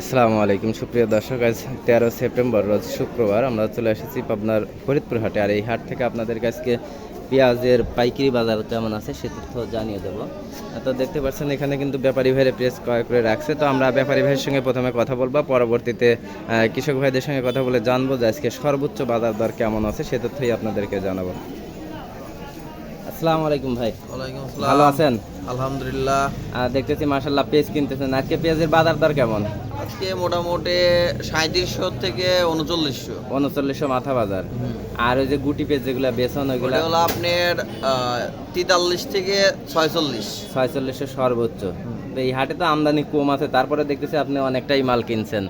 আসসালামু আলাইকুম সুপ্রিয় দর্শক আজ তেরো সেপ্টেম্বর রোজ শুক্রবার। আমরা চলে এসেছি পাবনার ফরিদপুর হাটে। আর এই হাট থেকে আপনাদের কাছকে পেঁয়াজের পাইকারি বাজার কেমন আছে সে তথ্য জানিয়ে দেবো। তো দেখতে পাচ্ছেন এখানে কিন্তু ব্যাপারী ভাইয়ের প্রেস ক্রয় করে রাখছে। তো আমরা ব্যাপারী ভাইয়ের সঙ্গে প্রথমে কথা বলব। পরবর্তীতে কৃষক ভাইদের সঙ্গে কথা বলে জানব যে আজকে সর্বোচ্চ বাজার দর কেমন আছে সে তথ্যই আপনাদেরকে জানাব। আসসালামু আলাইকুম ভাই। ভালো আছেন? আলহামদুলিল্লাহ। দেখতেছি মাসাল্লাহ পেঁয়াজ কিনতেছেন। আজকে পেঁয়াজের বাজার দর কেমন? আজকে মোটামুটি সাঁত্রিশশো থেকে উনচল্লিশশো। উনচল্লিশশো মাথা বাজার। আর ওই যে গুটি পেঁয়াজ যেগুলো বেসন ওইগুলো হলো আপনার তেতাল্লিশ থেকে ছয়চল্লিশ। ছয়চল্লিশশো সর্বোচ্চ। তো এই হাটে তো আমদানি কম আছে তারপরে দেখতেছি আপনি অনেকটাই মাল কিনছেন।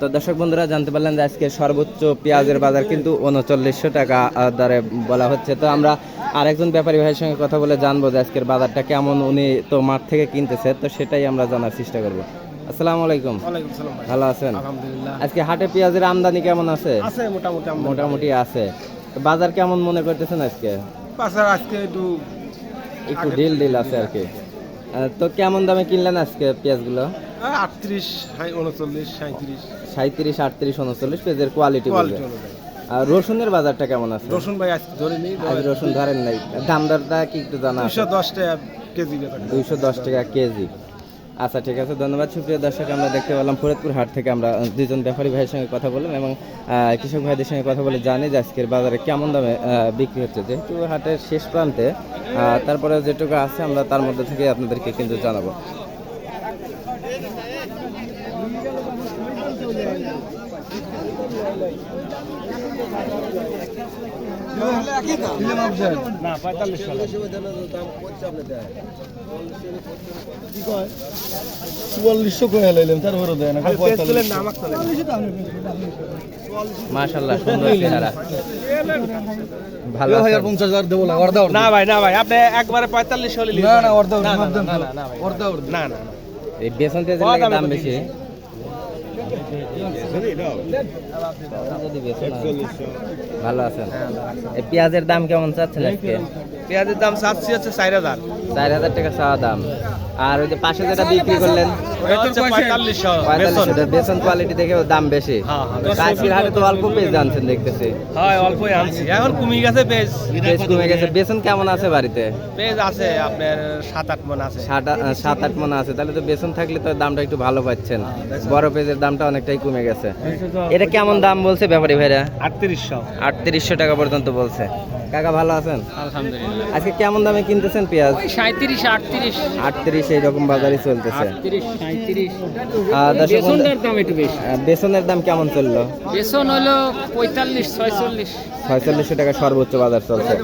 তো দর্শক বন্ধুরা জানতে পারলেন যে আজকে সর্বোচ্চ পেঁয়াজের বাজার কিন্তু উনচল্লিশশো টাকা দরে বলা হচ্ছে। তো আমরা আরেকজন ব্যাপারী ভাইয়ের সঙ্গে কথা বলে জানব যে আজকের বাজারটা কেমন উনি তো মাঠ থেকে কিনতেছে তো সেটাই আমরা জানার চেষ্টা করব। আসসালামু আলাইকুম। ভালো আছেন? আলহামদুলিল্লাহ। আজকে হাটে পেঁয়াজের আমদানি কেমন আছে? আছে মোটামুটি মোটামুটি আছে। বাজার কেমন মনে করতেছেন আজকে? বাজার আজকে একটু একটু ডিল ডিল আছে আর কি। তো কেমন দামে কিনলেন আজকে পেঁয়াজগুলো? আটত্রিশ উনচল্লিশ সাঁত্রিশ সাঁত্রিশ আটত্রিশ উনচল্লিশ পেঁয়াজের কোয়ালিটি আর রসুনের বাজারটা কেমন আছে? রসুন ভাই আজকে ধরে আজ রসুন ধরেন নাই। দাম দরটা কি একটু জানা দুশো দশ টাকা কেজি। দুইশো দশ টাকা কেজি। আচ্ছা ঠিক আছে, ধন্যবাদ। সুপ্রিয় দর্শক, আমরা দেখতে পেলাম ফরিদপুর হাট থেকে আমরা দুজন ব্যাপারী ভাইয়ের সঙ্গে কথা বললাম এবং কৃষক ভাইদের সঙ্গে কথা বলে জানি যে আজকের বাজারে কেমন দামে বিক্রি হচ্ছে। যেহেতু হাটের শেষ প্রান্তে তারপরে যেটুকু আছে আমরা তার মধ্যে থেকে আপনাদেরকে কিন্তু জানাব। না পঁয়তাল্লিশ চুয়াল্লিশশো করে লাইলাম তারপরে দেয় না মাশাল্লাহ সুন্দর চেহারা ভালো আছেন? পঞ্চাশ হাজার দেবো না অর্ধা না ভাই না ভাই আপনি একবারে পঁয়তাল্লিশ হলে না না অর্ধা না, না, না, না, না, ভাই। অর্ধা অর্ধা না না না। এই বেসন পেঁয়াজের দাম বেশি হয়। ভালো আছেন পেঁয়াজের দাম কেমন চাচ্ছেন আজকে? পেঁয়াজের দাম চাচ্ছি হচ্ছে চার হাজার। চার হাজার টাকা চাওয়া দাম। আর ওই যে পাশে যেটা বিক্রি করলেন ওটা হচ্ছে পঁয়তাল্লিশশো পঁয়তাল্লিশ টাকা বেসন কোয়ালিটি দেখেও দাম বেশি। হ্যাঁ, হ্যাঁ, হাটে তো অল্প পেঁয়াজ জানছেন দেখতেছি। হয় অল্পই আনছি। এখন কমে গেছে পেজ। পেঁয়াজ কমে গেছে। বেসন কেমন আছে বাড়িতে? পেজ আছে আপনার সাত আট মন আছে। সাত আট মনে আছে। তাহলে তো বেসন থাকলে তো দামটা একটু ভালো পাচ্ছেন। বড় পেঁয়াজের দামটা অনেকটাই কমে গেছে। এটা কেমন দাম বলছে ব্যাপারী ভাইরা? আটত্রিশশো। আটত্রিশশো টাকা পর্যন্ত বলছে। কাকা ভালো আছেন? আলহামদুলিল্লাহ। আজকে কেমন দামে কিনতেছেন পেঁয়াজ? সাঁত্রিশ আটত্রিশ। আটত্রিশ এইরকম বাজারই চলতেছে। বেসনের দাম কেমন চলল? বেসন হলো পঁয়তাল্লিশ ছয়চল্লিশ। ছয়চল্লিশশো টাকা সর্বোচ্চ বাজার চলছে।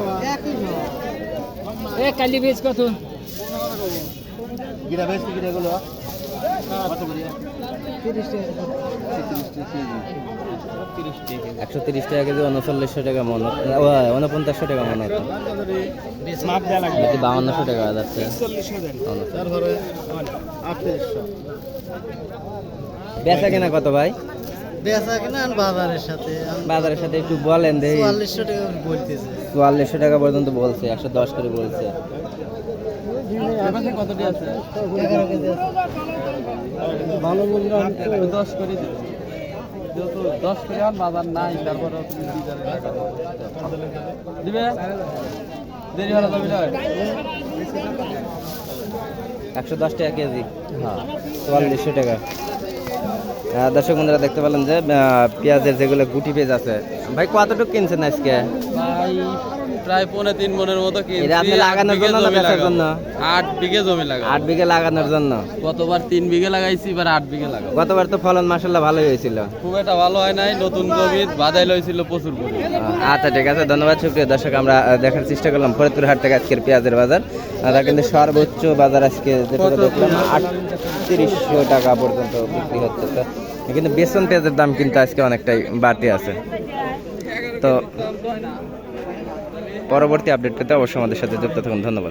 এ কালি বেচ কত? একশো তিরিশ টাকা কেজি উনচল্লিশশো টাকা মন উনপঞ্চাশশো টাকা মন হতো বাউন্নশো টাকা যাচ্ছে। বেচা কেনা কত ভাই? বেচা কিনা বাজারের সাথে বাজারের সাথে একটু বলেন দেখি। চুয়াল্লিশশো টাকা বলতেছে। চুয়াল্লিশশো টাকা পর্যন্ত বলছে একশো দশ করে বলছে। কতটি আছে ভালো মূল্য দশ করে দশ করে আর বাজার নাই তারপরে দিবে দেরি হলো যাবি একশো দশ টাকা কেজি। হ্যাঁ চুয়াল্লিশশো টাকা। দর্শক বন্ধুরা দেখতে পেলেন যে পেঁয়াজের যেগুলো গুটি পেঁয়াজ আছে। ভাই কতটুকু কিনছেন আজকে? ভাই প্রায় পৌনে তিন মনের মতো লাগানোর জন্য না বেচার জন্য? আট বিঘে জমি লাগা আট বিঘে লাগানোর জন্য? গতবার তিন বিঘে লাগাইছি এবার আট বিঘে লাগাবো। গতবার তো ফলন মাসাল্লাহ ভালোই হয়েছিল। খুব একটা ভালো হয় নাই নতুন জমি বাদাই লইছিল প্রচুর আচ্ছা ঠিক আছে ধন্যবাদ সুপ্রিয় দর্শক। আমরা দেখার চেষ্টা করলাম ফরিদপুর হাট থেকে আজকের পেঁয়াজের বাজার। আহ, কিন্তু সর্বোচ্চ বাজার আজকে যেটা দেখলাম আটত্রিশশো টাকা পর্যন্ত বিক্রি হচ্ছে। কিন্তু বেসন পেঁয়াজের দাম কিন্তু আজকে অনেকটাই বাড়তি আছে। তো পরবর্তী আপডেট পেতে অবশ্যই আমাদের সাথে যুক্ত থাকুন। ধন্যবাদ।